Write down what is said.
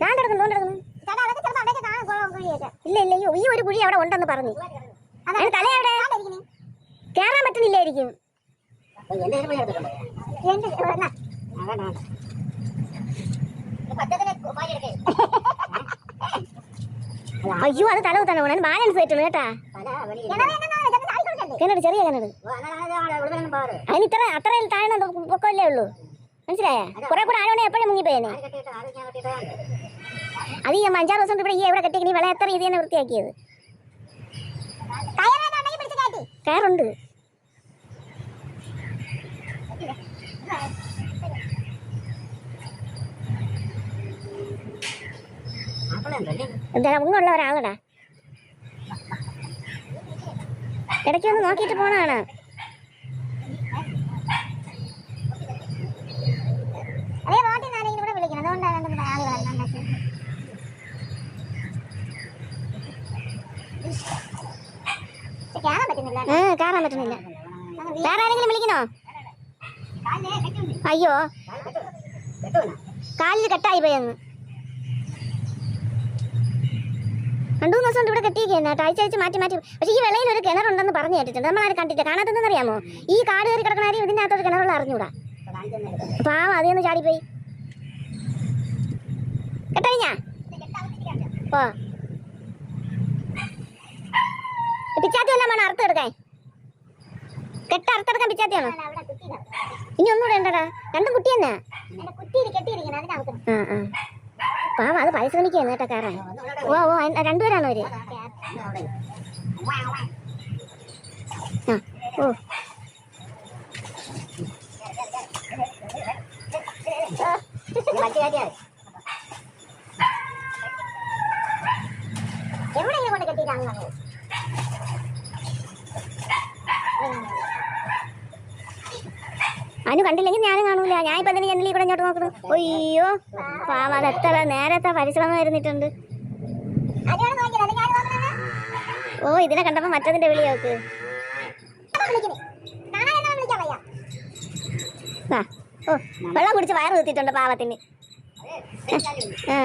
ഞാൻ കിടക്കുന്നു കിടക്കുന്നു ഇല്ല ഇല്ല ഈ ഒരു കുഴി അവിടെ ഉണ്ടെന്ന് പറഞ്ഞു തല എവിടെ കേറാൻ പറ്റുന്നില്ലായിരിക്കും അയ്യോ അത് തല കുത്താൻ പോകണം ബാലൻസ് ആയിട്ടുള്ളൂ കേട്ടാ കിണറ് ചെറിയ കിണറ് അതിന് ഇത്ര അത്രയും താഴെ പൊക്കമല്ലേ ഉള്ളൂ മനസ്സിലായ? കുറെ കൂടെ ആഴോടെ എപ്പോഴും മുങ്ങിപ്പോയേനെ. അത് ഈ അഞ്ചാറ് ദിവസം ഇവിടെ ഈ എവിടെ നീ വെള്ളം എത്ര രീതി തന്നെ വൃത്തിയാക്കിയത്? കയറുണ്ട്. എന്താ ഉള്ള ഒരാളടാ. ഇടയ്ക്ക് ഒന്ന് നോക്കിയിട്ട് പോണാണ് അതേ റോട്ടിൽ നിന്ന് ആരെങ്കിലും ഇവിടെ വിളിക്കണം അതുകൊണ്ടാണ് രണ്ടും ആളുകൾ ഉണ്ടാക്കി കേറാൻ പറ്റുന്നില്ല ഏ കയറാൻ പറ്റുന്നില്ല. വേറെ ആരെങ്കിലും വിളിക്കണോ അയ്യോ. കാലിൽ കെട്ടായി പോയെന്ന് രണ്ടു മൂന്ന് ദിവസം ഇവിടെ കെട്ടിയിരിക്കുകയാണ് കേട്ടോ. ആഴ്ച ആഴ്ച മാറ്റി മാറ്റി. പക്ഷേ ഈ വെളയിൽ ഒരു കിണറുണ്ടെന്ന് പറഞ്ഞു കേട്ടിട്ടുണ്ട്. നമ്മളാരും കണ്ടിട്ട് കാണാത്തതെന്ന് അറിയാമോ? ഈ കാട് കയറി കിടക്കുന്ന ആരും ഇതിന്റെ അകത്തൊരു കിണറുള്ള അറിഞ്ഞൂടാ. പാവം അതിന്ന് ചാടിപ്പോയി. കെട്ടഴിഞ്ഞാ? ഓ പിച്ചാത്തി വല്ലതും വേണം അറുത്തെടുക്കാൻ കെട്ട അറുത്തെടുക്കാൻ അവിടെ കുത്തിയിടാം ഇനി ഒന്നുകൂടെ ഉണ്ടടാ. രണ്ടും കുട്ടി തന്നെ. പാവ അത് പരിശ്രമിക്കുകയാണ് കേട്ടോ കയറാൻ ഓ ഓ രണ്ടുപേരാണോ അവർ? ആ ഓ. എവിടെ കൊണ്ട് കെട്ടിയിട്ടാണ് അനു കണ്ടില്ലെങ്കിൽ ഞാനും കാണൂല. ഞാൻ ഇപ്പൊ തന്നെ ജനലിൽ കൂടെ ഇങ്ങോട്ട് നോക്കുന്നു അയ്യോ പാവ അത് എത്ര നേരത്തെ പരിശ്രമം വരുന്നിട്ടുണ്ട്. ഓ ഇതിനെ കണ്ടപ്പോ മറ്റതിന്റെ വിളി നോക്ക് വെള്ളം കുടിച്ച് വയറ് കുത്തിയിട്ടുണ്ട് പാവത്തിന്. ആ.